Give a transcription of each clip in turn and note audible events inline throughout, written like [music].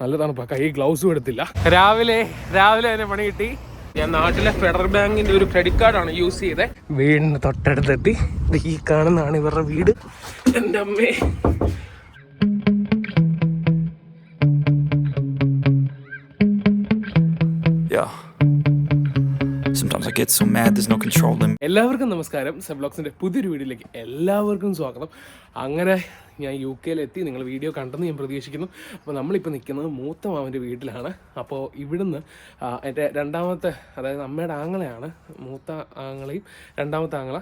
നല്ല തണുപ്പാ കൈ ഗ്ലൗസും എടുത്തില്ല. രാവിലെ രാവിലെ തന്നെ പണി കിട്ടി. ഞാൻ നാട്ടിലെ ഫെഡറൽ ബാങ്കിന്റെ ഒരു ക്രെഡിറ്റ് കാർഡാണ് യൂസ് ചെയ്തത് വീടിന് തൊട്ടടുത്തെത്തി. ഈ കാണുന്നതാണ് ഇവരുടെ വീട്. എന്റെ അമ്മേ. Yeah. Sometimes I get so mad, there's no controlling. എല്ലാവർക്കും നമസ്കാരം. സെബ്ലോക്സിന്റെ പുതിയൊരു വീഡിയോയിലേക്ക് എല്ലാവർക്കും സ്വാഗതം. അങ്ങനെ ഞാൻ യു കെയിലെത്തി. നിങ്ങൾ വീഡിയോ കണ്ടെന്ന് ഞാൻ പ്രതീക്ഷിക്കുന്നു. അപ്പോൾ നമ്മളിപ്പോൾ നിൽക്കുന്നത് മൂത്ത മാമന്റെ വീട്ടിലാണ്. അപ്പോൾ ഇവിടുന്ന് എന്റെ രണ്ടാമത്തെ അതായത് അമ്മയുടെ ആങ്ങളെയാണ് മൂത്ത ആങ്ങളെയും രണ്ടാമത്തെ ആങ്ങള.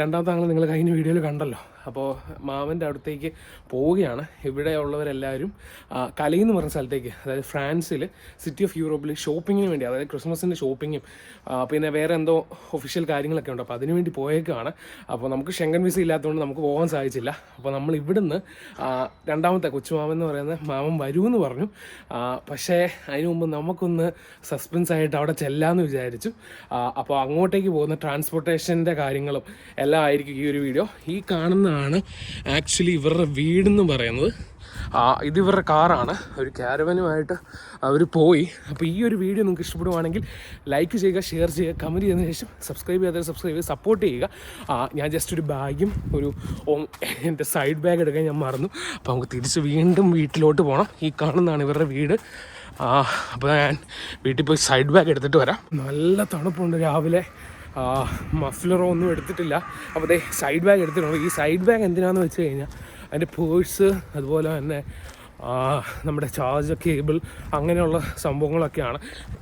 രണ്ടാമത്തെ ആങ്ങളെ നിങ്ങൾ കഴിഞ്ഞ വീഡിയോയിൽ കണ്ടല്ലോ. അപ്പോൾ മാമന്റെ അടുത്തേക്ക് പോവുകയാണ്. ഇവിടെ ഉള്ളവരെല്ലാവരും ആ, കലൈ എന്ന് പറഞ്ഞ സ്ഥലത്തേക്ക് അതായത് ഫ്രാൻസിൽ സിറ്റി ഓഫ് യൂറോപ്പിൽ ഷോപ്പിങ്ങിന് വേണ്ടി അതായത് ക്രിസ്മസിന്റെ ഷോപ്പിങ്ങും പിന്നെ വേറെ എന്തോ ഒഫീഷ്യൽ കാര്യങ്ങളൊക്കെ ഉണ്ട്. അപ്പോൾ അതിനുവേണ്ടി പോയേക്കാണ്. അപ്പോൾ നമുക്ക് ഷെങ്കൻ വിസ ഇല്ലാത്തതുകൊണ്ട് നമുക്ക് പോകാൻ സാധിച്ചില്ല. അപ്പോൾ നമ്മൾ ഇവിടുന്ന് രണ്ടാമത്തെ കൊച്ചുമാമൻ എന്ന് പറയുന്ന മാമൻ വരുമെന്ന് പറഞ്ഞു. പക്ഷേ അതിനു മുമ്പ് നമുക്കൊന്ന് സസ്പെൻസ് ആയിട്ട് അവിടെ ചെല്ലാമെന്ന് വിചാരിച്ചു. അപ്പോൾ അങ്ങോട്ടേക്ക് പോകുന്ന ട്രാൻസ്പോർട്ടേഷന്റെ കാര്യങ്ങളും എല്ലാം ആയിരിക്കും ഈ ഒരു വീഡിയോ. ഈ കാണുന്നതാണ് ആക്ച്വലി ഇവരുടെ വീടെന്ന് പറയുന്നത്. ഇത് ഇവരുടെ കാറാണ്. ഒരു ക്യാരവനുമായിട്ട് അവർ പോയി. അപ്പോൾ ഈ ഒരു വീഡിയോ നിങ്ങൾക്ക് ഇഷ്ടപ്പെടുവാണെങ്കിൽ ലൈക്ക് ചെയ്യുക ഷെയർ ചെയ്യുക കമന്റ് ചെയ്തതിന് ശേഷം സബ്സ്ക്രൈബ് ചെയ്യാതെ സബ്സ്ക്രൈബ് ചെയ്ത് സപ്പോർട്ട് ചെയ്യുക. ഞാൻ ജസ്റ്റ് ഒരു ബാഗും ഒരു എന്റെ സൈഡ് ബാഗ് എടുക്കാൻ ഞാൻ മറന്നു. അപ്പോൾ നമുക്ക് തിരിച്ച് വീണ്ടും വീട്ടിലോട്ട് പോകണം ഈ കാണുന്നതാണ് ഇവരുടെ വീട്. അപ്പോൾ ഞാൻ വീട്ടിൽ പോയി സൈഡ് ബാഗ് എടുത്തിട്ട് വരാം. നല്ല തണുപ്പുണ്ട് രാവിലെ. മഫ്ലറോ ഒന്നും എടുത്തിട്ടില്ല. അപ്പോൾ അതേ സൈഡ് ബാഗ് എടുത്തിട്ടുണ്ട്. ഈ സൈഡ് ബാഗ് എന്തിനാന്ന് വെച്ച് കഴിഞ്ഞാൽ അതിന്റെ പേഴ്സ് അതുപോലെ തന്നെ നമ്മുടെ ചാർജ് കേബിൾ അങ്ങനെയുള്ള സംഭവങ്ങളൊക്കെയാണ്.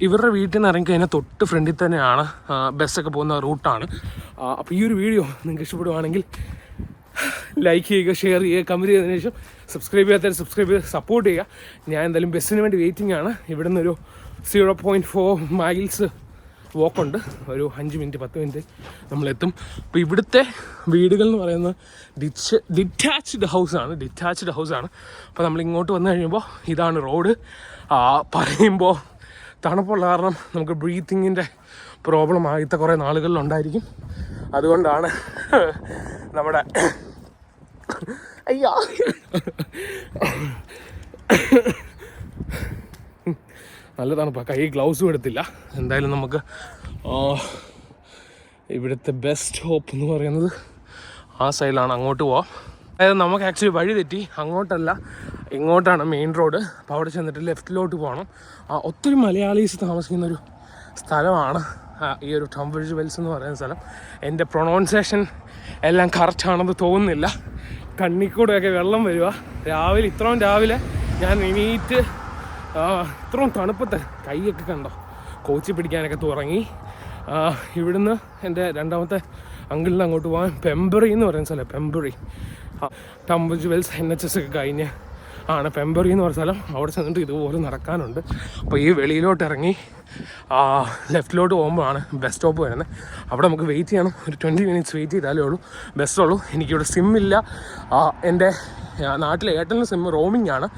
ഇവരുടെ വീട്ടിൽ നിന്ന് ഇറങ്ങി കഴിഞ്ഞാൽ തൊട്ട് ഫ്രണ്ടിൽ തന്നെയാണ് ബസ്സൊക്കെ പോകുന്ന റൂട്ടാണ് അപ്പോൾ ഈ ഒരു വീഡിയോ നിങ്ങൾക്ക് ഇഷ്ടപ്പെടുവാണെങ്കിൽ ലൈക്ക് ചെയ്യുക ഷെയർ ചെയ്യുക കമന്റ് ചെയ്തതിനു ശേഷം സബ്സ്ക്രൈബ് ചെയ്യാത്തവരെ സബ്സ്ക്രൈബ് ചെയ്ത് സപ്പോർട്ട് ചെയ്യുക. ഞാൻ എന്തായാലും ബസ്സിന് വേണ്ടി വെയിറ്റിംഗ് ആണ്. ഇവിടെ നിന്നൊരു സീറോ പോയിന്റ് ഫോർ മൈൽസ് വോക്കുണ്ട് ഒരു അഞ്ച് മിനിറ്റ് പത്ത് മിനിറ്റ് നമ്മളെത്തും. അപ്പോൾ ഇവിടുത്തെ വീടുകൾ എന്ന് പറയുന്നത് ഡിച്ച് ഡിറ്റാച്ച്ഡ് ഹൗസാണ് ഡിറ്റാച്ച്ഡ് ഹൗസാണ്. അപ്പോൾ നമ്മൾ ഇങ്ങോട്ട് വന്നു കഴിയുമ്പോൾ ഇതാണ് റോഡ്. പറയുമ്പോൾ തണുപ്പുള്ള കാരണം നമുക്ക് ബ്രീത്തിങ്ങിന്റെ പ്രോബ്ലം ആദ്യത്തെ കുറേ നാളുകളിലുണ്ടായിരിക്കും. അതുകൊണ്ടാണ് നമ്മുടെ അയ്യോ. നല്ല തണുപ്പാണ് കൈ ഗ്ലൗസും എടുത്തില്ല. എന്തായാലും നമുക്ക് ഇവിടുത്തെ ബെസ്റ്റ് ഹോപ്പ് എന്ന് പറയുന്നത് ആ സൈഡിലാണ് അങ്ങോട്ട് പോവാം. അതായത് നമുക്ക് ആക്ച്വലി വഴി തെറ്റി. അങ്ങോട്ടല്ല ഇങ്ങോട്ടാണ് മെയിൻ റോഡ് അപ്പോൾ അവിടെ ചെന്നിട്ട് ലെഫ്റ്റിലോട്ട് പോകണം ഒത്തിരി മലയാളീസ് താമസിക്കുന്ന ഒരു സ്ഥലമാണ് ഈ ഒരു ടംബിൾജ് വെൽസ് എന്ന് പറയുന്ന സ്ഥലം. എന്റെ പ്രൊണൗൺസിയേഷൻ എല്ലാം കറക്റ്റ് ആണെന്ന് തോന്നുന്നില്ല. കണ്ണിക്കൂടെയൊക്കെ വെള്ളം വരിക രാവിലെ ഇത്രയും രാവിലെ ഞാൻ എണീറ്റ് ഇത്രയും തണുപ്പത്ത് കൈയൊക്കെ കണ്ടോ? കോച്ചി പിടിക്കാനൊക്കെ തുടങ്ങി ഇവിടുന്ന് എന്റെ രണ്ടാമത്തെ അങ്കിളിന് അങ്ങോട്ട് പോകാൻ പെമ്പറി എന്ന് പറയുന്ന സ്ഥലം Pembury. Tunbridge Wells N H S ഒക്കെ കഴിഞ്ഞ് ആണ് പെമ്പറി എന്ന് പറഞ്ഞ സ്ഥലം. അവിടെ ചെന്നിട്ട് ഇതുപോലെ നടക്കാനുണ്ട്. അപ്പോൾ ഈ വെളിയിലോട്ട് ഇറങ്ങി ലെഫ്റ്റിലോട്ട് പോകുമ്പോഴാണ് ബസ് സ്റ്റോപ്പ് വരുന്നത്. അവിടെ നമുക്ക് വെയിറ്റ് ചെയ്യണം. ഒരു ട്വന്റി മിനിറ്റ്സ് വെയിറ്റ് ചെയ്താലേ ഉള്ളൂ. ബസ്സുള്ളൂ എനിക്കിവിടെ സിമ്മില്ല എന്റെ നാട്ടിലെ ഏട്ടന്റെ സിം റോമിംഗ് ആണ്.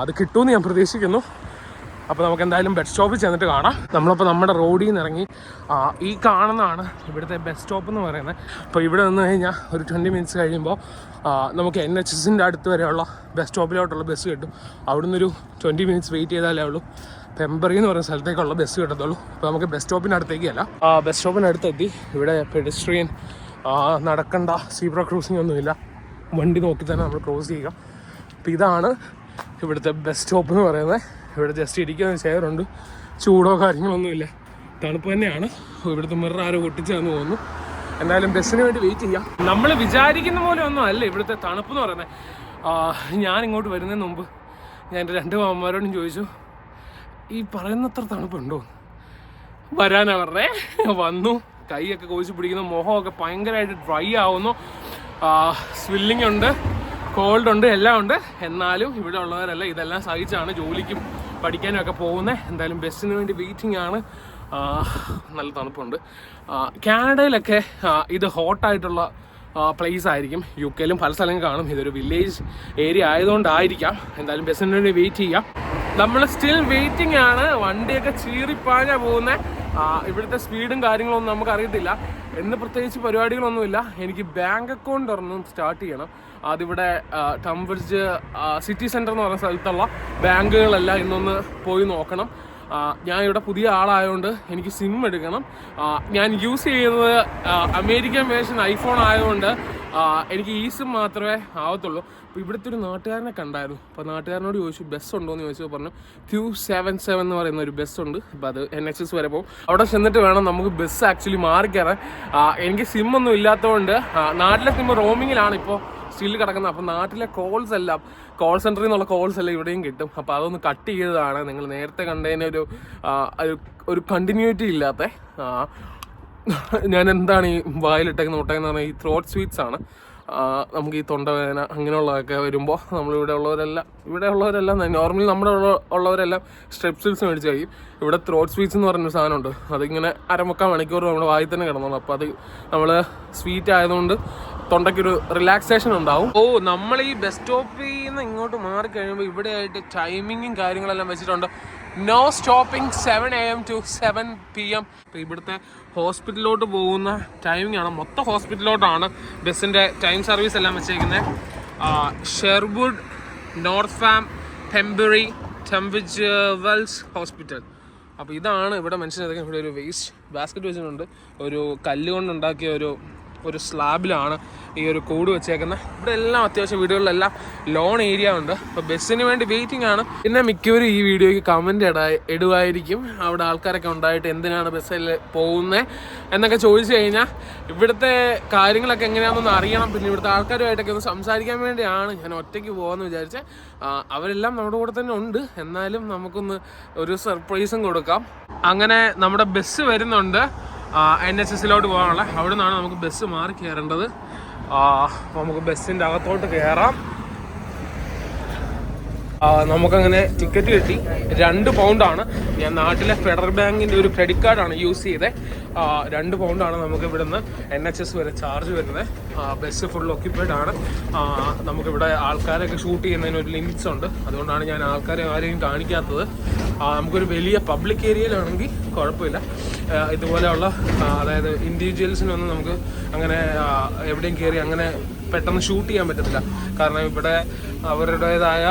അത് കിട്ടുമെന്ന് ഞാൻ പ്രതീക്ഷിക്കുന്നു. അപ്പോൾ നമുക്ക് എന്തായാലും ബസ് സ്റ്റോപ്പിൽ ചെന്നിട്ട് കാണാം. നമ്മളപ്പോൾ നമ്മുടെ റോഡിൽ നിന്ന് ഇറങ്ങി ഈ കാണുന്നതാണ് ഇവിടുത്തെ ബസ് സ്റ്റോപ്പ് എന്ന് പറയുന്നത്. അപ്പോൾ ഇവിടെ നിന്ന് കഴിഞ്ഞാൽ ഒരു ട്വന്റി മിനിറ്റ്സ് കഴിയുമ്പോൾ നമുക്ക് എൻ എച്ച് എസിന്റെ അടുത്ത് വരെയുള്ള ബസ് സ്റ്റോപ്പിലോട്ടുള്ള ബസ് കിട്ടും. അവിടെ നിന്നൊരു ട്വന്റി മിനിറ്റ്സ് വെയിറ്റ് ചെയ്താലേ ഉള്ളൂ. പെമ്പറി എന്ന് പറയുന്ന സ്ഥലത്തേക്കുള്ള ബസ് കിട്ടത്തുള്ളൂ. അപ്പോൾ നമുക്ക് ബസ് സ്റ്റോപ്പിന്റെ അടുത്തേക്കല്ല ആ ബസ് സ്റ്റോപ്പിന്റെ അടുത്തെത്തി. ഇവിടെ പെഡിസ്ട്രിയൻ നടക്കണ്ട സീബ്ര ക്രൂസിംഗ് ഒന്നുമില്ല. വണ്ടി നോക്കി തന്നെ നമ്മൾ ക്രോസ് ചെയ്യുക. അപ്പോൾ ഇതാണ് ഇവിടുത്തെ ബസ് സ്റ്റോപ്പ് എന്ന് പറയുന്നത്. ഇവിടെ ജസ്റ്റ് ഇരിക്കുന്ന ചെയറുണ്ട് ചൂടോ കാര്യങ്ങളൊന്നുമില്ല. തണുപ്പ് തന്നെയാണ്. ഇവിടുത്തെ മിറർ ആരോ പൊട്ടിച്ചാന്ന് തോന്നുന്നു. എന്തായാലും ബസ്സിന് വേണ്ടി വെയിറ്റ് ചെയ്യാം. നമ്മൾ വിചാരിക്കുന്ന പോലെ ഒന്നും അല്ല ഇവിടുത്തെ തണുപ്പ് എന്ന് പറയുന്നത്. ഞാൻ ഇങ്ങോട്ട് വരുന്നതിന് മുമ്പ് ഞാൻ എന്റെ രണ്ട് മാമന്മാരോടും ചോദിച്ചു ഈ പറയുന്നത്ര തണുപ്പുണ്ടോ? വരാനാ പറഞ്ഞേ വന്നു. കൈയൊക്കെ കോഴിച്ച് പിടിക്കുന്നു. മുഖമൊക്കെ ഭയങ്കരമായിട്ട് ഡ്രൈ ആവുന്നു. സ്വില്ലിംഗ് ഉണ്ട്. കോൾഡ് ഉണ്ട് എല്ലാം ഉണ്ട്. എന്നാലും ഇവിടെ ഉള്ളവരല്ല ഇതെല്ലാം സഹിച്ചാണ് ജോലിക്കും പഠിക്കാനും ഒക്കെ പോകുന്നത് എന്തായാലും ബസ്സിന് വേണ്ടി വെയിറ്റിംഗ് ആണ്. നല്ല തണുപ്പുണ്ട്. കാനഡയിലൊക്കെ ഇത് ഹോട്ടായിട്ടുള്ള പ്ലേസ് ആയിരിക്കും. യു കെയിലും പല സ്ഥലങ്ങളും കാണും. ഇതൊരു വില്ലേജ് ഏരിയ ആയതുകൊണ്ടായിരിക്കാം. എന്തായാലും ബസ്സിന് വേണ്ടി വെയിറ്റ് ചെയ്യാം. നമ്മൾ സ്റ്റിൽ വെയിറ്റിംഗ് ആണ്. വണ്ടിയൊക്കെ ചീറിപ്പാഞ്ഞാ പോകുന്നത് ഇവിടുത്തെ സ്പീഡും കാര്യങ്ങളൊന്നും നമുക്ക് എന്ന് പ്രത്യേകിച്ച് പരിപാടികളൊന്നുമില്ല. എനിക്ക് ബാങ്ക് അക്കൗണ്ട് ഒരെണ്ണം സ്റ്റാർട്ട് ചെയ്യണം. അതിവിടെ ടംബ്രിഡ്ജ് സിറ്റി സെന്റർ എന്ന് പറയുന്ന സ്ഥലത്തുള്ള ബാങ്കുകളെല്ലാം ഇന്നൊന്ന് പോയി നോക്കണം. ഞാൻ ഇവിടെ പുതിയ ആളായതുകൊണ്ട് എനിക്ക് സിം എടുക്കണം. ഞാൻ യൂസ് ചെയ്യുന്നത് അമേരിക്കൻ വേർഷൻ ഐഫോൺ ആയതുകൊണ്ട് എനിക്ക് ഈ സിം മാത്രമേ ആവത്തുള്ളൂ. അപ്പോൾ ഇവിടുത്തെ ഒരു നാട്ടുകാരനെ കണ്ടായിരുന്നു. അപ്പോൾ നാട്ടുകാരനോട് ചോദിച്ചു ബസ് ഉണ്ടോ? എന്ന് ചോദിച്ചു പറഞ്ഞു ക്യൂ സെവൻ സെവൻ എന്ന് പറയുന്ന ഒരു ബസ് ഉണ്ട്. അപ്പോൾ അത് എൻ എച്ച് എസ് വരെ പോകും. അവിടെ ചെന്നിട്ട് വേണം നമുക്ക് ബസ് ആക്ച്വലി മാറിക്കയറാൻ എനിക്ക് സിം ഒന്നും ഇല്ലാത്തതുകൊണ്ട് നാട്ടിലെ സിം റോമിങ്ങിലാണ് ഇപ്പോൾ സ്റ്റിൽ കിടക്കുന്നത് അപ്പോൾ നാട്ടിലെ കോൾസ് എല്ലാം കോൾ സെന്ററിൽ നിന്നുള്ള കോൾസ് എല്ലാം ഇവിടെയും കിട്ടും. അപ്പോൾ അതൊന്ന് കട്ട് ചെയ്തതാണ്. നിങ്ങൾ നേരത്തെ കണ്ടതിന് ഒരു ഒരു- കണ്ടിന്യൂറ്റി ഇല്ലാത്ത ഞാൻ എന്താണ് ഈ വായിലിട്ടേക്കുന്ന മുട്ടയെന്ന് പറഞ്ഞാൽ ഈ ത്രോട്ട് സ്വീറ്റ്സ് ആണ്. നമുക്ക് ഈ തൊണ്ടവേദന അങ്ങനെയുള്ളതൊക്കെ വരുമ്പോൾ നമ്മളിവിടെ ഉള്ളവരെല്ലാം ഇവിടെ ഉള്ളവരെല്ലാം നോർമലി നമ്മുടെ ഉള്ള- ഉള്ളവരെല്ലാം സ്ട്രെപ്സിൽസ് മേടിച്ച് കഴിയും. ഇവിടെ ത്രോട്ട് സ്വീറ്റ്സ് എന്ന് പറഞ്ഞൊരു സാധനമുണ്ട്. അതിങ്ങനെ അരമുക്കാൽ മണിക്കൂർ നമ്മുടെ വായിൽ തന്നെ കിടന്നോളൂ. അപ്പോൾ അത് നമ്മൾ സ്വീറ്റ് ആയതുകൊണ്ട് തൊണ്ടയ്ക്കൊരു റിലാക്സേഷൻ ഉണ്ടാവും. ഓ നമ്മൾ ഈ ബസ് സ്റ്റോപ്പിൽ നിന്ന് ഇങ്ങോട്ട് മാറി കഴിയുമ്പോൾ ഇവിടെ ആയിട്ട് ടൈമിങ്ങും കാര്യങ്ങളെല്ലാം വെച്ചിട്ടുണ്ട്. No stopping seven A M to seven P M ഇപ്പം ഇവിടുത്തെ ഹോസ്പിറ്റലിലോട്ട് പോകുന്ന ടൈമിംഗ് ആണ്. മൊത്തം ഹോസ്പിറ്റലിലോട്ടാണ് ബസ്സിന്റെ ടൈം സർവീസ് എല്ലാം വെച്ചേക്കുന്നത് Sherwood north farm Pembury Tunbridge Wells hospital അപ്പോൾ ഇതാണ് ഇവിടെ ചെയ്തേക്കുന്നത്. ഇവിടെ ഒരു വേസ്റ്റ് ബാസ്ക്കറ്റ് വെച്ചിട്ടുണ്ട്. ഒരു കല്ല് കൊണ്ടുണ്ടാക്കിയ ഒരു ഒരു സ്ലാബിലാണ് ഈ ഒരു കൂട് വെച്ചേക്കുന്നത്. ഇവിടെ എല്ലാം അത്യാവശ്യം വീടുകളിലെല്ലാം ലോൺ ഏരിയ ഉണ്ട്. അപ്പോൾ ബസ്സിന് വേണ്ടി വെയിറ്റിംഗ് ആണ്. പിന്നെ മിക്കവരും ഈ വീഡിയോയ്ക്ക് കമന്റ് ഇടാ ഇടുമായിരിക്കും അവിടെ ആൾക്കാരൊക്കെ ഉണ്ടായിട്ട് എന്തിനാണ് ബസ്സിൽ പോകുന്നത് എന്നൊക്കെ ചോദിച്ചു കഴിഞ്ഞാൽ ഇവിടുത്തെ കാര്യങ്ങളൊക്കെ എങ്ങനെയാണെന്ന് അറിയണം. പിന്നെ ഇവിടുത്തെ ആൾക്കാരുമായിട്ടൊക്കെ ഒന്ന് സംസാരിക്കാൻ വേണ്ടിയാണ് ഞാൻ ഒറ്റയ്ക്ക് പോകാമെന്ന് വിചാരിച്ച്. അവരെല്ലാം നമ്മുടെ കൂടെ തന്നെ ഉണ്ട്. എന്നാലും നമുക്കൊന്ന് ഒരു സർപ്രൈസും കൊടുക്കാം. അങ്ങനെ നമ്മുടെ ബസ് വരുന്നുണ്ട്. എൻ എച്ച് എസിലോട്ട് പോകാനുള്ള. അവിടെ നിന്നാണ് നമുക്ക് ബസ് മാറി കയറേണ്ടത്. നമുക്ക് ബസ്സിന്റെ അകത്തോട്ട് കയറാം. നമുക്കങ്ങനെ ടിക്കറ്റ് കിട്ടി. രണ്ട് പൗണ്ടാണ് ഞാൻ നാട്ടിലെ ഫെഡറൽ ബാങ്കിന്റെ ഒരു ക്രെഡിറ്റ് കാർഡാണ് യൂസ് ചെയ്തത് രണ്ട് പൗണ്ടാണ് നമുക്ക് ഇവിടുന്ന് എൻ എച്ച് എസ് വരെ ചാർജ് വരുന്നത് ബസ് ഫുൾ ഒക്യുപ്പൈഡ് ആണ്. നമുക്കിവിടെ ആൾക്കാരൊക്കെ ഷൂട്ട് ചെയ്യുന്നതിന് ഒരു ലിമിറ്റ്സ് ഉണ്ട്. അതുകൊണ്ടാണ് ഞാൻ ആൾക്കാരെ ആരെയും കാണിക്കാത്തത്. നമുക്കൊരു വലിയ പബ്ലിക് ഏരിയയിലാണെങ്കിൽ കുഴപ്പമില്ല. ഇതുപോലെയുള്ള അതായത് ഇൻഡിവിജ്വൽസിനൊന്നും നമുക്ക് അങ്ങനെ എവിടെയും കയറി അങ്ങനെ പെട്ടെന്ന് ഷൂട്ട് ചെയ്യാൻ പറ്റത്തില്ല. കാരണം ഇവിടെ അവരുടേതായ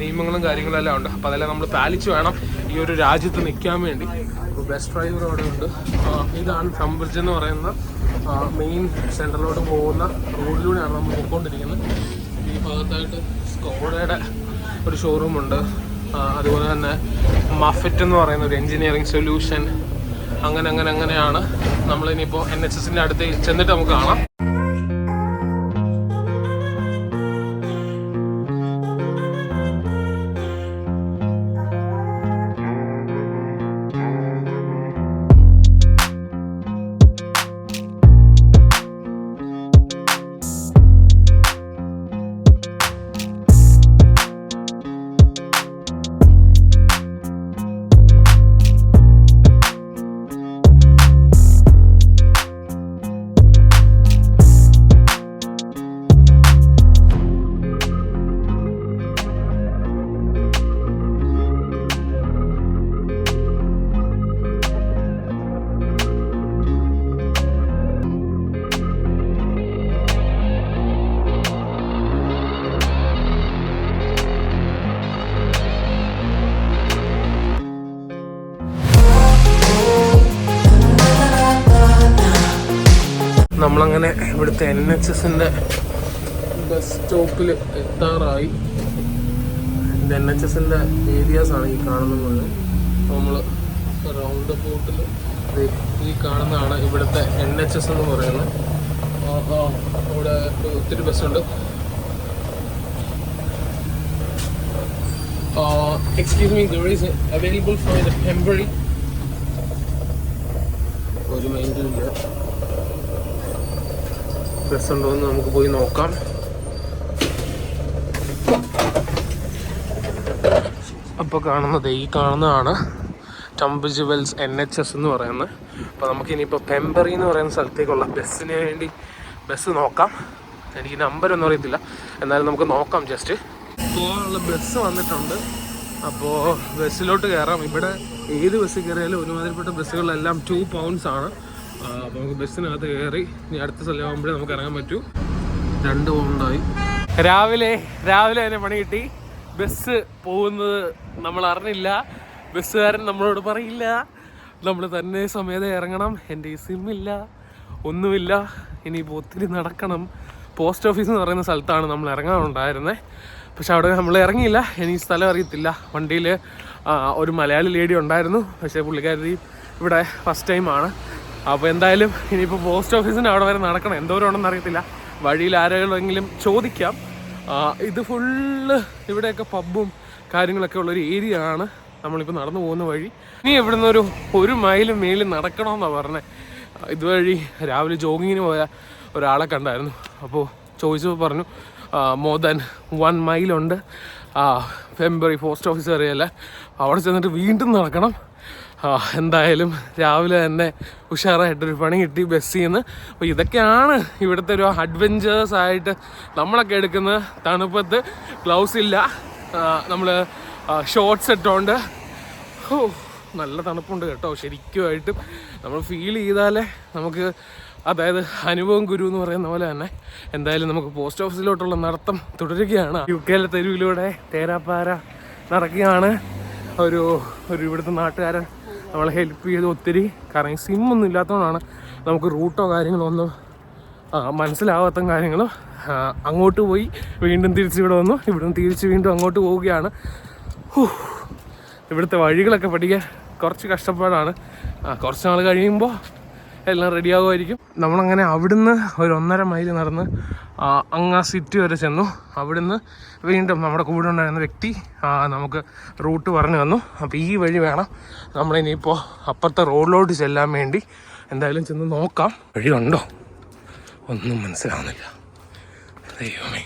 നിയമങ്ങളും കാര്യങ്ങളും എല്ലാം ഉണ്ട്. അപ്പോൾ അതെല്ലാം നമ്മൾ പാലിച്ച് വേണം ഈ ഒരു രാജ്യത്ത് നിൽക്കാൻ വേണ്ടി. അപ്പോൾ ബസ് ഡ്രൈവർ അവിടെ ഉണ്ട്. ഇതാണ് ടംബ്രിഡ്ജ് എന്ന് പറയുന്ന മെയിൻ സെന്ററിലോട്ട് പോകുന്ന റോഡിലൂടെയാണ് നമ്മൾ പോയിക്കൊണ്ടിരിക്കുന്നത്. ഈ ഭാഗത്തായിട്ട് സ്കോഡയുടെ ഒരു ഷോറൂം ഉണ്ട്. അതുപോലെ തന്നെ മഫറ്റ് എന്ന് പറയുന്ന ഒരു എഞ്ചിനീയറിംഗ് സൊല്യൂഷൻ അങ്ങനെ അങ്ങനെ അങ്ങനെയാണ് നമ്മളിനിയിപ്പോൾ എൻ എച്ച് എസിന്റെ അടുത്ത് ചെന്നിട്ട് നമുക്ക് കാണാം. ഇവിടുത്തെ എൻ എച്ച് എസിന്റെ ബസ് സ്റ്റോപ്പിൽ എത്താറായി. ഇത് എൻ എച്ച് എസിന്റെ ഏരിയാസാണ് ഈ കാണുന്നത്. മുഴുവൻ നമ്മൾ റൗണ്ട് ബോട്ടിൽ ഈ കാണുന്നതാണ് ഇവിടുത്തെ എൻ എച്ച് എസ് എന്ന് പറയുന്നത്. ഇവിടെ ഒത്തിരി ബസ്സുണ്ട് excuse me there is available for the temporary ഒരു മൈൻഡും ഇല്ല. ബസ് എന്ന് നമുക്ക് പോയി നോക്കാം. അപ്പോൾ കാണുന്നത് ഈ കാണുന്നതാണ് Tunbridge Wells N H S എന്ന് പറയുന്നത്. അപ്പോൾ നമുക്ക് ഇനിയിപ്പോൾ പെമ്പറി എന്ന് പറയുന്ന സ്ഥലത്തേക്കുള്ള ബസ്സിന് വേണ്ടി ബസ് നോക്കാം. എനിക്ക് നമ്പർ ഒന്നും അറിയത്തില്ല. എന്നാലും നമുക്ക് നോക്കാം ജസ്റ്റ് പോകാനുള്ള ബസ് വന്നിട്ടുണ്ട്. അപ്പോൾ ബസ്സിലോട്ട് കയറാം. ഇവിടെ ഏത് ബസ്സിൽ കയറിയാലും ഒരുമാതിരിപ്പെട്ട ബസ്സുകളെല്ലാം ടു പൗണ്ട്സ് ആണ്. അപ്പോൾ നമുക്ക് ബസ്സിനകത്ത് കയറി ഇനി അടുത്ത സ്ഥലമാകുമ്പോഴേ നമുക്ക് ഇറങ്ങാൻ പറ്റൂ. രണ്ട് പൗണ്ടായി രാവിലെ രാവിലെ തന്നെ പണി കിട്ടി. ബസ് പോകുന്നത് നമ്മൾ അറിഞ്ഞില്ല. ബസ്സുകാരൻ നമ്മളോട് പറയില്ല. നമ്മൾ തന്നെ സമയത്ത് ഇറങ്ങണം. എന്റെ സിമ്മില്ല ഒന്നുമില്ല. ഇനിയിപ്പോൾ ഒത്തിരി നടക്കണം. പോസ്റ്റ് ഓഫീസ് എന്ന് പറയുന്ന സ്ഥലത്താണ് നമ്മൾ ഇറങ്ങാനുണ്ടായിരുന്നത് പക്ഷെ അവിടെ നമ്മൾ ഇറങ്ങിയില്ല. എനിക്ക് സ്ഥലം അറിയത്തില്ല. വണ്ടിയിൽ ഒരു മലയാളി ലേഡി ഉണ്ടായിരുന്നു. പക്ഷേ പുള്ളിക്കാരി ഇവിടെ ഫസ്റ്റ് ടൈമാണ് അപ്പോൾ എന്തായാലും ഇനിയിപ്പോൾ പോസ്റ്റ് ഓഫീസിന്റെ അവിടെ വരെ നടക്കണം. എന്തോരം ഉണ്ടെന്ന് അറിയത്തില്ല. വഴിയിൽ ആരെങ്കിലും ചോദിക്കാം. ഇത് ഫുള്ള് ഇവിടെയൊക്കെ പബ്ബും കാര്യങ്ങളൊക്കെ ഉള്ളൊരു ഏരിയ ആണ്. നമ്മളിപ്പോൾ നടന്നു പോകുന്ന വഴി. ഇനി ഇവിടുന്ന് ഒരു ഒരു മൈൽ മേളിൽ നടക്കണമെന്നാണ് പറഞ്ഞത് ഇതുവഴി രാവിലെ ജോഗിങ്ങിന് പോയ ഒരാളെ കണ്ടായിരുന്നു. അപ്പോൾ ചോദിച്ചപ്പോൾ പറഞ്ഞു മോർ ദാൻ വൺ മൈലുണ്ട് ഫെബ്രുവരി പോസ്റ്റ് ഓഫീസ് അറിയല്ല അവിടെ ചെന്നിട്ട് വീണ്ടും നടക്കണം. എന്തായാലും രാവിലെ തന്നെ ഉഷാറായിട്ടൊരു പണി കിട്ടി ബസ്സിൽ നിന്ന് അപ്പോൾ ഇതൊക്കെയാണ് ഇവിടുത്തെ ഒരു അഡ്വഞ്ചേഴ്സ് ആയിട്ട് നമ്മളൊക്കെ എടുക്കുന്ന തണുപ്പത്ത്. ഗ്ലൗസ് ഇല്ല. നമ്മൾ ഷോർട്ട്സ് ഇട്ടോണ്ട്. ഓ നല്ല തണുപ്പുണ്ട് കേട്ടോ. ശരിക്കുമായിട്ടും നമ്മൾ ഫീൽ ചെയ്താലേ നമുക്ക് അതായത് അനുഭവം ഗുരു എന്ന് പറയുന്ന പോലെ തന്നെ എന്തായാലും നമുക്ക് പോസ്റ്റ് ഓഫീസിലോട്ടുള്ള നടത്തം തുടരുകയാണ്. യു കെയിലെ തെരുവിലൂടെ തേരാപ്പാര നടക്കുകയാണ്. ഒരു ഒരു ഇവിടുത്തെ നാട്ടുകാരൻ നമ്മളെ ഹെൽപ്പ് ചെയ്ത് ഒത്തിരി കാരണം സിം ഒന്നും ഇല്ലാത്തതുകൊണ്ടാണ് നമുക്ക് റൂട്ടോ കാര്യങ്ങളോ ഒന്നും മനസ്സിലാവാത്ത കാര്യങ്ങളും അങ്ങോട്ട് പോയി വീണ്ടും തിരിച്ച് ഇവിടെ വന്നു. ഇവിടുന്ന് തിരിച്ച് വീണ്ടും അങ്ങോട്ട് പോവുകയാണ്. ഇവിടുത്തെ വഴികളൊക്കെ പഠിക്കാൻ കുറച്ച് കഷ്ടപ്പാടാണ്. കുറച്ച് നാൾ കഴിയുമ്പോൾ എല്ലാം റെഡിയാകുമായിരിക്കും. നമ്മളങ്ങനെ അവിടുന്ന് ഒരു ഒന്നര മൈൽ നടന്ന് അങ്ങ് സിറ്റി വരെ ചെന്നു. അവിടുന്ന് വീണ്ടും നമ്മുടെ കൂടെ ഉണ്ടായിരുന്ന വ്യക്തി നമുക്ക് റൂട്ട് പറഞ്ഞു തന്നു. അപ്പോൾ ഈ വഴി വേണം നമ്മളിനിയിപ്പോൾ അപ്പുറത്തെ റോഡിലോട്ട് ചെല്ലാൻ വേണ്ടി. എന്തായാലും ചെന്ന് നോക്കാം. വഴിയുണ്ടോ? ഒന്നും മനസ്സിലാവുന്നില്ല. ദൈവമേ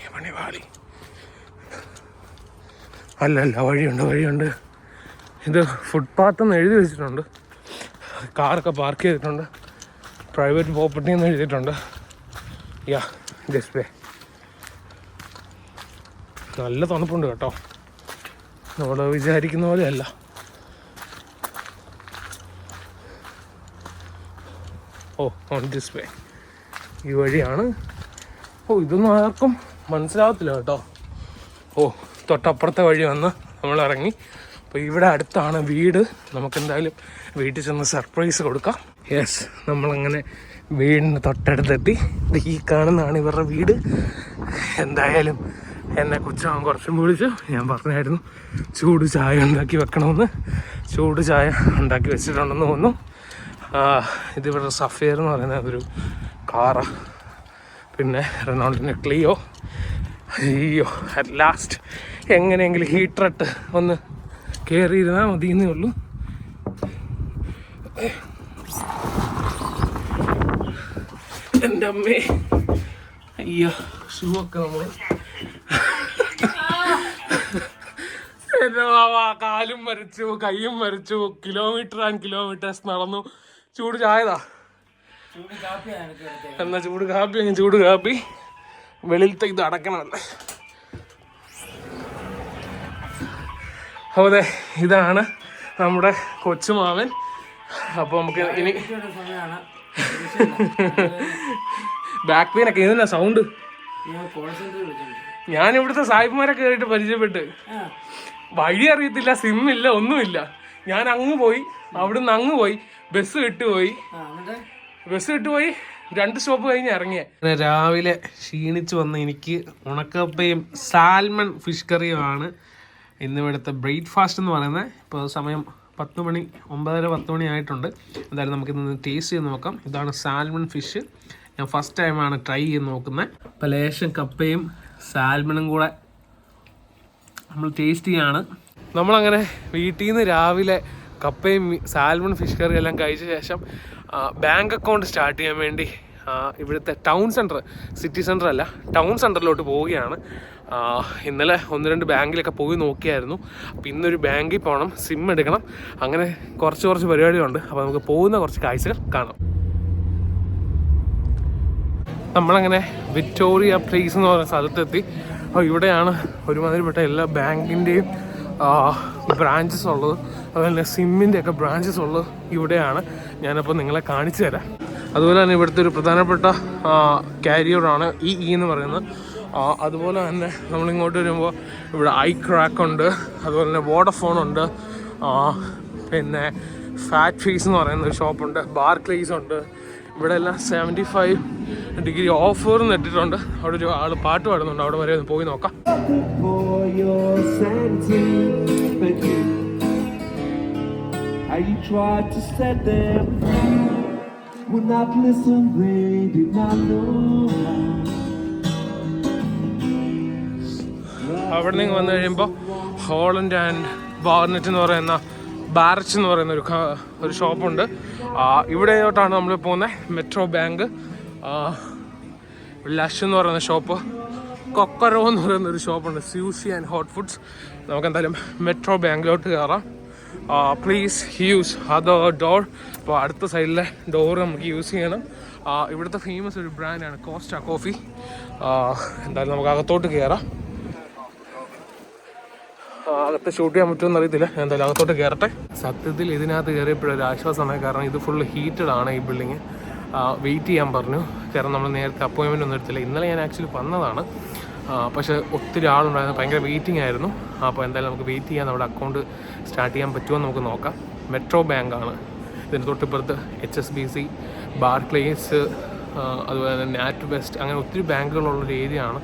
അല്ല അല്ല വഴിയുണ്ട് വഴിയുണ്ട്. ഇത് ഫുട്പാത്ത് എന്ന് എഴുതി വെച്ചിട്ടുണ്ട്. കാറൊക്കെ പാർക്ക് ചെയ്തിട്ടുണ്ട്. പ്രൈവറ്റ് പ്രോപ്പർട്ടി എന്ന് എഴുതിയിട്ടുണ്ട്. യാ ഡിസ്പ്ലേ നല്ല തണുപ്പുണ്ട് കേട്ടോ. നമ്മൾ വിചാരിക്കുന്ന പോലെയല്ല. ഓ ഓൺ ദിസ് വേ ഈ വഴിയാണ്. ഓ ഇതൊന്നും ആർക്കും മനസ്സിലാവത്തില്ല കേട്ടോ. ഓ തൊട്ടപ്പുറത്തെ വഴി വന്ന് നമ്മൾ ഇറങ്ങി. അപ്പോൾ ഇവിടെ അടുത്താണ് വീട്. നമുക്ക് എന്തായാലും വീട്ടിൽ ചെന്ന് സർപ്രൈസ് കൊടുക്കാം. യെസ് നമ്മളങ്ങനെ വീടിന് തൊട്ടടുത്തെത്തി. ഈ കാണുന്നതാണ് ഇവരുടെ വീട്. എന്തായാലും എന്നെ കൊച്ചാൻ കുറച്ചും വിളിച്ചു. ഞാൻ പറഞ്ഞായിരുന്നു ചൂട് ചായ ഉണ്ടാക്കി വെക്കണമെന്ന്. ചൂട് ചായ ഉണ്ടാക്കി വെച്ചിട്ടുണ്ടെന്ന് തോന്നുന്നു. ഇത് ഇവരുടെ സഫയർ എന്ന് പറയുന്ന ഒരു കാറ. പിന്നെ റെനോൾഡിന്റെ ക്ലിയോ. അയ്യോ അറ്റ് ലാസ്റ്റ് എങ്ങനെയെങ്കിലും ഹീറ്ററിട്ട് ഒന്ന് കയറിയിരുന്നാൽ മതിയെന്നേ ഉള്ളൂ. എന്റെ അയ്യോ ഷൂ ഒക്കെ കാലും മരിച്ചു കൈയും മരിച്ചു. കിലോമീറ്റർ ആൻഡ് കിലോമീറ്റേഴ്സ് നടന്നു. ചൂട് ചായതാ? എന്നാ ചൂട് കാപ്പി ചൂട് കാപ്പി. വെളിയിലത്തെ ഇത് അടക്കണമല്ലേ അപ്പോൾ ദേ ഇതാണ് നമ്മുടെ കൊച്ചുമാവൻ അപ്പോൾ നമുക്ക് ഇനി [laughs] ബാക്ക് പെയിൻ ഒക്കെ ഇതിനാ സൗണ്ട് ഞാൻ ഇവിടുത്തെ സാഹിബ്മാരെ കേറിട്ട് പരിചയപ്പെട്ട്. വഴി അറിയത്തില്ല സിമ്മില്ല ഒന്നുമില്ല. ഞാൻ അങ്ങ് പോയി അവിടുന്ന് അങ്ങ് പോയി ബസ് വിട്ടുപോയി ബസ് വിട്ടുപോയി രണ്ട് സ്റ്റോപ്പ് കഴിഞ്ഞ് ഇറങ്ങിയ. രാവിലെ ക്ഷീണിച്ചു വന്ന എനിക്ക് ഉണക്കപ്പയും സാൽമൺ ഫിഷ് കറിയുമാണ് ഇന്നിവിടുത്തെ ബ്രേക്ക്ഫാസ്റ്റ് എന്ന് പറയുന്നത്. ഇപ്പോൾ സമയം പത്ത് മണി ഒമ്പതര പത്ത് മണി ആയിട്ടുണ്ട്. എന്തായാലും നമുക്കിന്ന് ടേസ്റ്റ് ചെയ്ത് നോക്കാം. ഇതാണ് സാൽമൺ ഫിഷ് ഞാൻ ഫസ്റ്റ് ടൈമാണ് ട്രൈ ചെയ്ത് നോക്കുന്നത്. അപ്പോൾ ലേശം കപ്പയും സാൽമണും കൂടെ നമ്മൾ ടേസ്റ്റ് ചെയ്യാണ്. നമ്മളങ്ങനെ വീട്ടിൽ നിന്ന് രാവിലെ കപ്പയും സാൽമൺ ഫിഷ് കറി എല്ലാം കഴിച്ച ശേഷം ബാങ്ക് അക്കൗണ്ട് സ്റ്റാർട്ട് ചെയ്യാൻ വേണ്ടി ഇവിടുത്തെ ടൗൺ സെന്റർ സിറ്റി സെന്റർ അല്ല ടൗൺ സെന്ററിലോട്ട് പോവുകയാണ്. ഇന്നലെ ഒന്ന് രണ്ട് ബാങ്കിലൊക്കെ പോയി നോക്കിയായിരുന്നു. അപ്പോൾ ഇന്നൊരു ബാങ്കിൽ പോകണം സിം എടുക്കണം. അങ്ങനെ കുറച്ച് കുറച്ച് പരിപാടികളുണ്ട്. അപ്പോൾ നമുക്ക് പോകുന്ന കുറച്ച് കാഴ്ചകൾ കാണാം. നമ്മളങ്ങനെ വിക്ടോറിയ പ്ലേസ് എന്ന് പറയുന്ന സ്ഥലത്തെത്തി. അപ്പോൾ ഇവിടെയാണ് ഒരുമാതിരിപ്പെട്ട എല്ലാ ബാങ്കിന്റെയും ബ്രാഞ്ചസ് ഉള്ളത്. അതുപോലെ തന്നെ സിമ്മിന്റെ ഒക്കെ ബ്രാഞ്ചസ് ഉള്ളത് ഇവിടെയാണ്. ഞാനപ്പോൾ നിങ്ങളെ കാണിച്ചു തരാം. അതുപോലെ തന്നെ ഇവിടുത്തെ ഒരു പ്രധാനപ്പെട്ട കാരിയറാണ് ഇ ഇ എന്ന് പറയുന്നത്. അതുപോലെ തന്നെ നമ്മളിങ്ങോട്ട് വരുമ്പോൾ ഇവിടെ ഐ ക്രാക്ക് ഉണ്ട് അതുപോലെ തന്നെ വോഡഫോൺ ഉണ്ട് പിന്നെ ഫാറ്റ് ഫീസ് എന്ന് പറയുന്ന ഒരു ഷോപ്പുണ്ട് ബാർ ക്ലേസ് ഉണ്ട്. ഇവിടെ എല്ലാം സെവന്റി ഫൈവ് ഡിഗ്രി ഓഫർ ഇട്ടിട്ടുണ്ട്. അവിടെ ഒരു ആൾ പാട്ട് പാടുന്നുണ്ട് അവിടെ വരെ ഒന്ന് പോയി നോക്കാം. അവിടെ നിന്ന് വന്നു കഴിയുമ്പോൾ ഹോളൻഡ് ആൻഡ് ബാർനെറ്റ് എന്ന് പറയുന്ന ബാരച്ച് എന്ന് പറയുന്ന ഒരു ഒരു ഷോപ്പുണ്ട്. ഇവിടെയോട്ടാണ് നമ്മൾ പോകുന്നത് മെട്രോ ബാങ്ക്. ലഷ് എന്ന് പറയുന്ന ഷോപ്പ്. കൊക്കറോ എന്ന് പറയുന്ന ഒരു ഷോപ്പുണ്ട്. Suzy and hot foods. നമുക്ക് എന്തായാലും മെട്രോ ബാങ്കിലോട്ട് കയറാം പ്ലീസ് യൂസ് അത് ഡോർ അപ്പോൾ അടുത്ത സൈഡിലെ ഡോർ നമുക്ക് യൂസ് ചെയ്യണം. ഇവിടുത്തെ ഫേമസ് ഒരു ബ്രാൻഡാണ് കോസ്റ്റ കോഫി. എന്തായാലും നമുക്ക് അകത്തോട്ട് കയറാം അകത്ത് ഷൂട്ട് ചെയ്യാൻ പറ്റുമെന്ന് അറിയത്തില്ല എന്തായാലും അകത്തോട്ട് കയറട്ടെ സത്യത്തിൽ ഇതിനകത്ത് കയറിയപ്പോഴൊരു ആശ്വാസമായി കാരണം ഇത് ഫുള്ള് ഹീറ്റഡ് ആണ് ഈ ബിൽഡിങ് വെയിറ്റ് ചെയ്യാൻ പറഞ്ഞു. കാരണം നമ്മൾ നേരത്തെ അപ്പോയിൻമെന്റ് ഒന്നും എടുത്തില്ല. ഇന്നലെ ഞാൻ ആക്ച്വലി വന്നതാണ്. പക്ഷേ ഒത്തിരി ആളുണ്ടായിരുന്നു. ഭയങ്കര വെയിറ്റിംഗ് ആയിരുന്നു. അപ്പോൾ എന്തായാലും നമുക്ക് വെയിറ്റ് ചെയ്യാൻ നമ്മുടെ അക്കൗണ്ട് സ്റ്റാർട്ട് ചെയ്യാൻ പറ്റുമോ നമുക്ക് നോക്കാം. മെട്രോ ബാങ്കാണ് ഇതിന് തൊട്ടിപ്പുറത്ത് H S B C Barclays അതുപോലെ തന്നെ നാറ്റ് വെസ്റ്റ് അങ്ങനെ ഒത്തിരി ബാങ്കുകളുള്ളൊരു ഏരിയ ആണ്.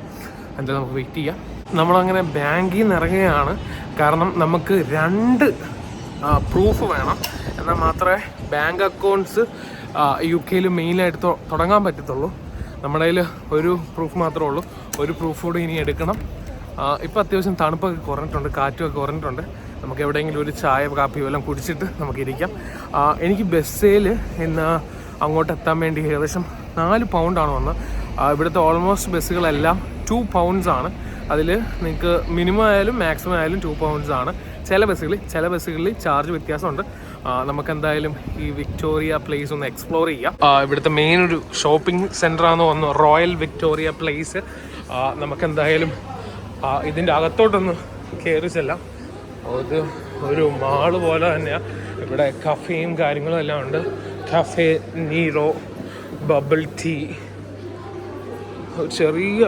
എന്തായാലും നമുക്ക് വെയിറ്റ് ചെയ്യാം. നമ്മളങ്ങനെ ബാങ്കിൽ നിന്ന് ഇറങ്ങുകയാണ്. കാരണം നമുക്ക് രണ്ട് പ്രൂഫ് വേണം. എന്നാൽ മാത്രമേ ബാങ്ക് അക്കൗണ്ട്സ് യു കെയിൽ മെയിനായിട്ട് തുടങ്ങാൻ പറ്റത്തുള്ളൂ. നമ്മുടെ കയ്യിൽ ഒരു പ്രൂഫ് മാത്രമേ ഉള്ളൂ. ഒരു പ്രൂഫ് കൂടി ഇനി എടുക്കണം. ഇപ്പോൾ അത്യാവശ്യം തണുപ്പൊക്കെ കുറഞ്ഞിട്ടുണ്ട് കാറ്റുമൊക്കെ കുറഞ്ഞിട്ടുണ്ട്. നമുക്ക് എവിടെയെങ്കിലും ഒരു ചായ കാപ്പി വല്ലതും കുടിച്ചിട്ട് നമുക്ക് ഇരിക്കാം. എനിക്ക് ബസ്സിൽ ഇന്ന് അങ്ങോട്ട് എത്താൻ വേണ്ടി ഏകദേശം നാല് പൗണ്ടാണ് വന്നത്. ഇവിടുത്തെ ഓൾമോസ്റ്റ് ബസ്സുകളെല്ലാം ടു പൗണ്ട്സ് ആണ്. അതിൽ നിങ്ങൾക്ക് മിനിമം ആയാലും മാക്സിമം ആയാലും ടു പൗണ്ട്സ് ആണ്. ചില ബസ്സുകളിൽ ചില ബസ്സുകളിൽ ചാർജ് വ്യത്യാസമുണ്ട്. നമുക്ക് എന്തായാലും ഈ വിക്ടോറിയ പ്ലേസ് ഒന്ന് എക്സ്പ്ലോർ ചെയ്യാം. ഇവിടുത്തെ മെയിൻ ഒരു ഷോപ്പിംഗ് സെന്റർ ആണെന്ന് വന്നു റോയൽ വിക്ടോറിയ പ്ലേസ് നമുക്ക് എന്തായാലും ഇതിന്റെ അകത്തോട്ടൊന്ന് കയറി ചെല്ലാം. അത് ഒരു മാൾ പോലെ തന്നെയാണ് ഇവിടെ കഫേയും കാര്യങ്ങളും എല്ലാം ഉണ്ട്. കഫേ നീറോ ബബിൾ ടീ ചെറിയ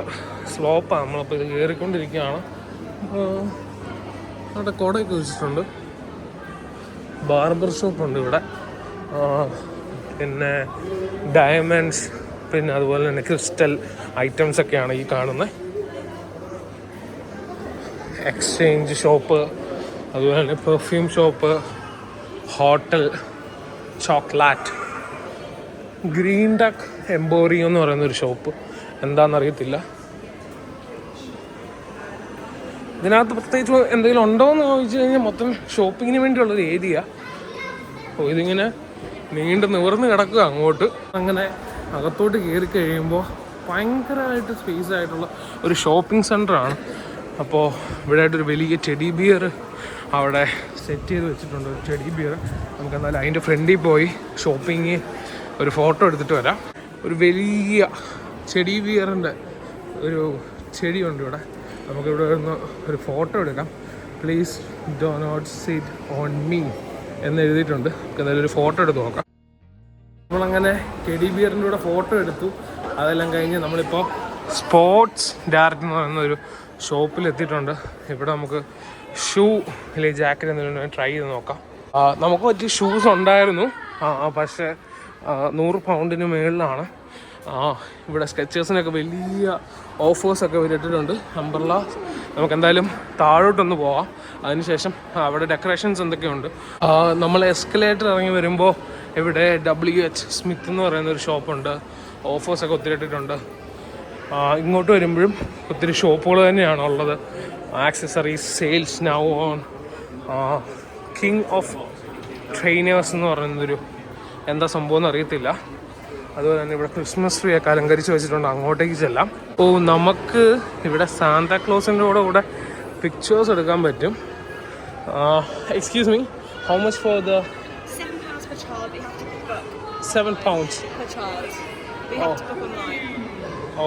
സ്ലോപ്പാണ്. നമ്മളിപ്പോൾ ഇത് കയറിക്കൊണ്ടിരിക്കുകയാണ് അവിടെ കുടയൊക്കെ വെച്ചിട്ടുണ്ട്. ബാർബർ ഷോപ്പുണ്ട് ഇവിടെ. പിന്നെ ഡയമണ്ട്സ് പിന്നെ അതുപോലെ തന്നെ ക്രിസ്റ്റൽ ഐറ്റംസ് ഒക്കെയാണ് ഈ കാണുന്നത് എക്സ്ചേഞ്ച് ഷോപ്പ് അതുപോലെ തന്നെ perfume shop Hotel Chocolat Green Duck Emporio എന്ന് പറയുന്നൊരു ഷോപ്പ്. എന്താണെന്നറിയത്തില്ല ഇതിനകത്ത് പ്രത്യേകിച്ച് എന്തെങ്കിലും ഉണ്ടോ എന്ന് ചോദിച്ചു കഴിഞ്ഞാൽ മൊത്തം ഷോപ്പിങ്ങിന് വേണ്ടിയുള്ളൊരു ഏരിയ. അപ്പോൾ ഇതിങ്ങനെ നീണ്ട് നിവർന്ന് കിടക്കുക അങ്ങോട്ട്. അങ്ങനെ അകത്തോട്ട് കയറി കഴിയുമ്പോൾ ഭയങ്കരമായിട്ട് സ്പേസ് ആയിട്ടുള്ള ഒരു ഷോപ്പിംഗ് സെന്ററാണ് അപ്പോൾ ഇവിടെ ആയിട്ടൊരു വലിയ ചെടി ബിയർ അവിടെ സെറ്റ് ചെയ്ത് വെച്ചിട്ടുണ്ട്. ഒരു ചെടി ബിയർ നമുക്ക് എന്നാലും അതിന്റെ ഫ്രണ്ടിൽ പോയി ഷോപ്പിങ് ഒരു ഫോട്ടോ എടുത്തിട്ട് വരാം. ഒരു വലിയ ചെടി ബിയറിന്റെ ഒരു ചെടിയുണ്ട് ഇവിടെ. നമുക്കിവിടെ നിന്ന് ഒരു ഫോട്ടോ എടുക്കാം. Please do not seat on me എന്ന് എഴുതിയിട്ടുണ്ട്. നമുക്ക് എന്തായാലും ഒരു ഫോട്ടോ എടുത്ത് നോക്കാം. നമ്മളങ്ങനെ ടെഡി ബിയറിന്റെ കൂടെ ഫോട്ടോ എടുത്തു. അതെല്ലാം കഴിഞ്ഞ് നമ്മളിപ്പോൾ സ്പോർട്സ് ഡയറക്റ്റ് എന്ന് പറയുന്ന ഒരു ഷോപ്പിൽ എത്തിയിട്ടുണ്ട്. ഇവിടെ നമുക്ക് ഷൂ അല്ലെങ്കിൽ ജാക്കറ്റ് എന്തെങ്കിലും ട്രൈ ചെയ്ത് നോക്കാം. നമുക്ക് പറ്റിയ ഷൂസ് ഉണ്ടായിരുന്നു. പക്ഷേ നൂറ് പൗണ്ടിന് മുകളിലാണ് ആ ഇവിടെ സ്കെച്ചേഴ്സിനൊക്കെ വലിയ ഓഫേഴ്സൊക്കെ ഇട്ടിട്ടുണ്ട്. നമുക്ക് എന്തായാലും താഴോട്ടൊന്ന് പോവാം. അതിനുശേഷം അവിടെ ഡെക്കറേഷൻസ് എന്തൊക്കെയുണ്ട്? നമ്മൾ എസ്കലേറ്റർ ഇറങ്ങി വരുമ്പോൾ ഇവിടെ ഡബ്ല്യു എച്ച് സ്മിത്ത് എന്ന് പറയുന്ന ഒരു ഷോപ്പുണ്ട്. ഓഫേഴ്സൊക്കെ ഒത്തിരി ഇട്ടിട്ടുണ്ട്. ഇങ്ങോട്ട് വരുമ്പോഴും ഒത്തിരി ഷോപ്പുകൾ തന്നെയാണ് ഉള്ളത്. Accessories sales now on King of Trainers എന്ന് പറയുന്നൊരു എന്താ സംഭവം എന്ന് അറിയത്തില്ല. അതുപോലെ തന്നെ ഇവിടെ ക്രിസ്മസ് ട്രീ ഒക്കെ അലങ്കരിച്ച് വെച്ചിട്ടുണ്ട്. അങ്ങോട്ടേക്ക് ചെല്ലാം. ഓ നമുക്ക് ഇവിടെ സാന്താക്ലോസിന്റെ കൂടെ കൂടെ പിക്ചേഴ്സ് എടുക്കാൻ പറ്റും. Excuse me how much for the seven pounds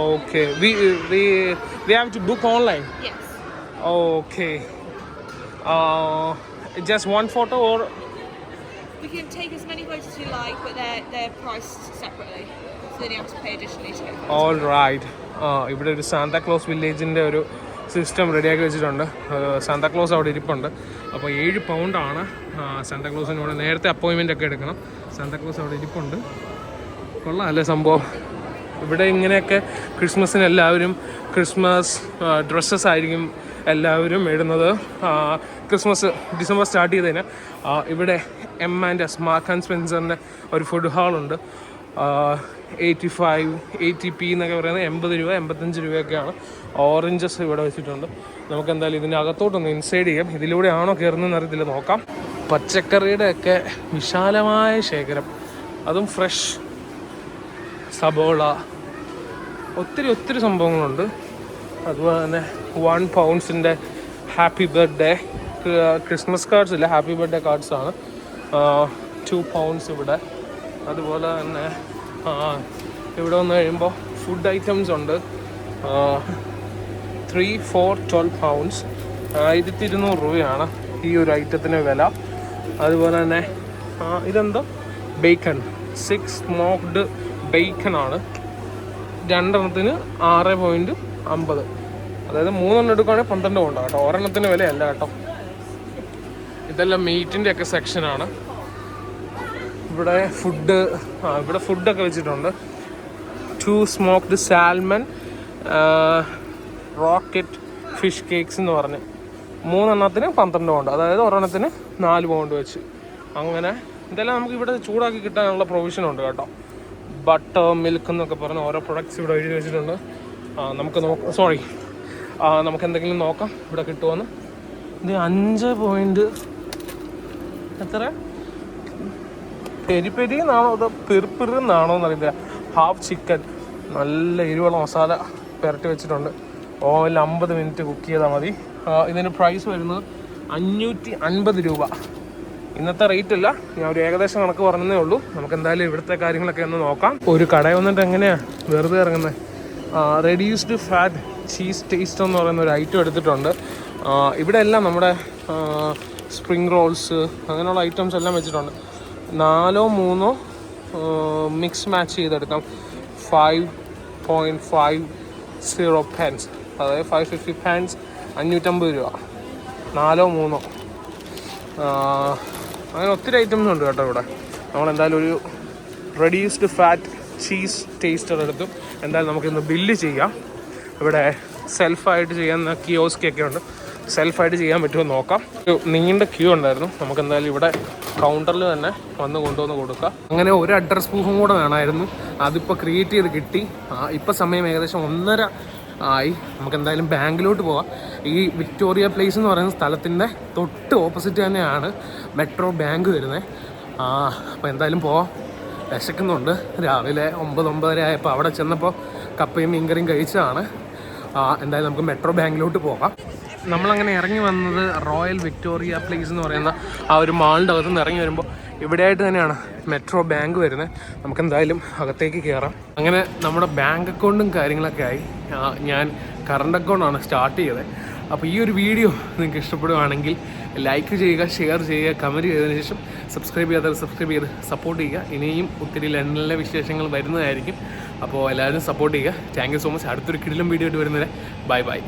okay we we we have to book online okay just one photo or We can take as many photos as you like, but they're they're priced separately, so then you have to pay additionally to get All right ആ ഇവിടെ ഒരു Santa Claus വില്ലേജിന്റെ ഒരു system റെഡിയാക്കി വെച്ചിട്ടുണ്ട്. Santa Claus അവിടെ ഇരിപ്പുണ്ട്. അപ്പോൾ ഏഴ് പൗണ്ടാണ് സാന്താക്ലോസിനോട് നേരത്തെ അപ്പോയിൻമെന്റ് ഒക്കെ എടുക്കണം. സാന്താക്ലോസ് അവിടെ ഇരിപ്പുണ്ട്. കൊള്ളാം സംഭവം? ഇവിടെ ഇങ്ങനെയൊക്കെ ക്രിസ്മസിന് എല്ലാവരും ക്രിസ്മസ് ഡ്രസ്സസ് ആയിരിക്കും എല്ലാവരും ഇടുന്നത്. ക്രിസ്മസ് ഡിസംബർ സ്റ്റാർട്ട് ചെയ്തതിന്. ഇവിടെ M and S Marks and സ്പെൻസറിന്റെ ഒരു ഫുഡ് ഹാളുണ്ട് എയ്റ്റി ഫൈവ് എയ്റ്റി പി എന്നൊക്കെ പറയുന്നത് എൺപത് രൂപ എൺപത്തഞ്ച് രൂപയൊക്കെയാണ്. ഓറഞ്ചസ് ഇവിടെ വെച്ചിട്ടുണ്ട്. നമുക്ക് എന്തായാലും ഇതിന്റെ അകത്തോട്ടൊന്ന് ഇൻസൈഡ് ചെയ്യാം. ഇതിലൂടെ ആണോ കയറുന്നതെന്ന് അറിയത്തില്ല. നോക്കാം. പച്ചക്കറിയുടെ ഒക്കെ വിശാലമായ ശേഖരം. അതും ഫ്രഷ് സബോള. ഒത്തിരി ഒത്തിരി സംഭവങ്ങളുണ്ട്. അതുപോലെ തന്നെ വൺ പൗണ്ട്സിന്റെ ഹാപ്പി ബർത്ത്ഡേ ക്രിസ്മസ് കാർഡ്സ് ഇല്ല. ഹാപ്പി ബർത്ത്ഡേ കാർഡ്സാണ് ടു പൗണ്ട്സ് ഇവിടെ. അതുപോലെ തന്നെ ഇവിടെ വന്ന് കഴിയുമ്പോൾ ഫുഡ് ഐറ്റംസ് ഉണ്ട്. ത്രീ ഫോർ ട്വൽവ് പൗണ്ട്സ് ആയിരത്തി ഇരുന്നൂറ് രൂപയാണ് ഈ ഒരു ഐറ്റത്തിന് വില. അതുപോലെ തന്നെ ഇതെന്തോ? ബേക്കൺ സിക്സ് സ്മോക്ഡ് ആണ്. രണ്ടെണ്ണത്തിന് ആറ് പോയിന്റ് അമ്പത്. അതായത് മൂന്നെണ്ണം എടുക്കുകയാണെങ്കിൽ പന്ത്രണ്ട് കൊണ്ടാണ് കേട്ടോ. ഒരെണ്ണത്തിന് വിലയല്ല കേട്ടോ. ഇതെല്ലാം മീറ്റിന്റെ ഒക്കെ സെക്ഷനാണ്. ഇവിടെ ഫുഡ് ആ ഇവിടെ ഫുഡൊക്കെ വെച്ചിട്ടുണ്ട്. Two smoked salmon rocket fish cakes എന്ന് പറഞ്ഞ്. മൂന്നെണ്ണത്തിന് പന്ത്രണ്ട് പൗണ്ട്. അതായത് ഒരെണ്ണത്തിന് നാല് പൗണ്ട് വെച്ച്. അങ്ങനെ ഇതെല്ലാം നമുക്ക് ഇവിടെ ചൂടാക്കി കിട്ടാനുള്ള പ്രൊവിഷൻ ഉണ്ട് കേട്ടോ. ബട്ടർ മിൽക്ക് എന്നൊക്കെ പറഞ്ഞ് ഓരോ പ്രൊഡക്ട്സ് ഇവിടെ എഴുതി വെച്ചിട്ടുണ്ട്. നമുക്ക് നോക്കാം സോറി നമുക്ക് എന്തെങ്കിലും നോക്കാം. ഇവിടെ കിട്ടുമെന്ന് ഇത് അഞ്ച് പോയിന്റ് എത്ര? പെരി പെരി എന്നാണോ അതോ പെരുപ്പെറി എന്നാണോ എന്നറിയില്ല ഹാഫ് ചിക്കൻ നല്ല എരിവുള്ള മസാല പുരട്ടി വെച്ചിട്ടുണ്ട്. ഓയിൽ അമ്പത് മിനിറ്റ് കുക്ക് ചെയ്താൽ മതി. ഇതിന് പ്രൈസ് വരുന്നത് അഞ്ഞൂറ്റി അൻപത് രൂപ. ഇന്നത്തെ റേറ്റ് അല്ല. ഞാൻ ഒരു ഏകദേശം കണക്ക് പറഞ്ഞതേ ഉള്ളൂ. നമുക്ക് എന്തായാലും ഇവിടുത്തെ കാര്യങ്ങളൊക്കെ ഒന്ന് നോക്കാം. ഒരു കട വന്നിട്ട് എങ്ങനെയാണ് വെറുതെ ഇറങ്ങുന്നത് റെഡ്യൂസ്ഡ് ഫാറ്റ് ചീസ് ടേസ്റ്റ് എന്ന് പറയുന്ന ഒരു ഐറ്റം എടുത്തിട്ടുണ്ട്. ഇവിടെ എല്ലാം നമ്മുടെ സ്പ്രിംഗ് റോൾസ് അങ്ങനെയുള്ള ഐറ്റംസ് എല്ലാം വെച്ചിട്ടുണ്ട്. നാലോ മൂന്നോ മിക്സ് മാച്ച് ചെയ്തെടുക്കാം. Five point five zero pence അതായത് ഫൈവ് ഫിഫ്റ്റി പാൻസ് അഞ്ഞൂറ്റമ്പത് രൂപ. നാലോ മൂന്നോ. അങ്ങനെ ഒത്തിരി ഐറ്റംസ് ഉണ്ട് കേട്ടോ ഇവിടെ. നമ്മൾ എന്തായാലും ഒരു റെഡ്യൂസ്ഡ് ഫാറ്റ് ചീസ് ടേസ്റ്റർ എടുത്തു. എന്തായാലും നമുക്കിന്ന് ബില്ല് ചെയ്യാം. ഇവിടെ സെൽഫായിട്ട് ചെയ്യാൻ കിയോസ്കൊക്കെ ഉണ്ട്. സെൽഫായിട്ട് ചെയ്യാൻ പറ്റുമോ നോക്കാം. ഒരു നീണ്ട ക്യൂ ഉണ്ടായിരുന്നു. നമുക്ക് എന്തായാലും ഇവിടെ കൗണ്ടറിൽ തന്നെ വന്ന് കൊണ്ടുവന്ന് കൊടുക്കാം. അങ്ങനെ ഒരു അഡ്രസ് പ്രൂഫും കൂടെ വേണമായിരുന്നു. അതിപ്പോൾ ക്രിയേറ്റ് ചെയ്ത് കിട്ടി. ഇപ്പോൾ സമയം ഏകദേശം ഒന്നര ആയി. നമുക്ക് എന്തായാലും ബാങ്കിലോട്ട് പോവാം. ഈ വിക്ടോറിയ പ്ലേസ് എന്ന് പറയുന്ന സ്ഥലത്തിന്റെ തൊട്ട് ഓപ്പോസിറ്റ് തന്നെയാണ് മെട്രോ ബാങ്ക് വരുന്നത് ആ അപ്പോൾ എന്തായാലും പോവാം. വിശക്കുന്നുണ്ട്. രാവിലെ ഒമ്പത് ഒമ്പതര ആയപ്പോൾ അവിടെ ചെന്നപ്പോൾ കപ്പയും മീൻകറിയും കഴിച്ചതാണ്. എന്തായാലും നമുക്ക് മെട്രോ ബാങ്കിലോട്ട് പോകാം നമ്മളങ്ങനെ ഇറങ്ങി വന്നത് റോയൽ വിക്ടോറിയ പ്ലേസ് എന്ന് പറയുന്ന ആ ഒരു മാളിന്റെ അകത്ത് നിന്ന് ഇറങ്ങി വരുമ്പോൾ ഇവിടെയായിട്ട് തന്നെയാണ് മെട്രോ ബാങ്ക് വരുന്നത്. നമുക്ക് എന്തായാലും അകത്തേക്ക് കയറാം. അങ്ങനെ നമ്മുടെ ബാങ്ക് അക്കൗണ്ടും കാര്യങ്ങളൊക്കെ ആയി. ഞാൻ കറണ്ട് അക്കൗണ്ടാണ് സ്റ്റാർട്ട് ചെയ്തത്. അപ്പോൾ ഈ ഒരു വീഡിയോ നിങ്ങൾക്ക് ഇഷ്ടപ്പെടുകയാണെങ്കിൽ ലൈക്ക് ചെയ്യുക ഷെയർ ചെയ്യുക കമന്റ് ചെയ്തതിന് ശേഷം സബ്സ്ക്രൈബ് ചെയ്യാത്തവർ സബ്സ്ക്രൈബ് ചെയ്ത് സപ്പോർട്ട് ചെയ്യുക. ഇനിയും ഒത്തിരി ലണ്ടനിലെ വിശേഷങ്ങൾ വരുന്നതായിരിക്കും. അപ്പോൾ എല്ലാവരും സപ്പോർട്ട് ചെയ്യുക. താങ്ക് യു സോ മച്ച് അടുത്തൊരു കിടിലും വീഡിയോ ആയിട്ട് വരുന്നത് ബൈ ബൈ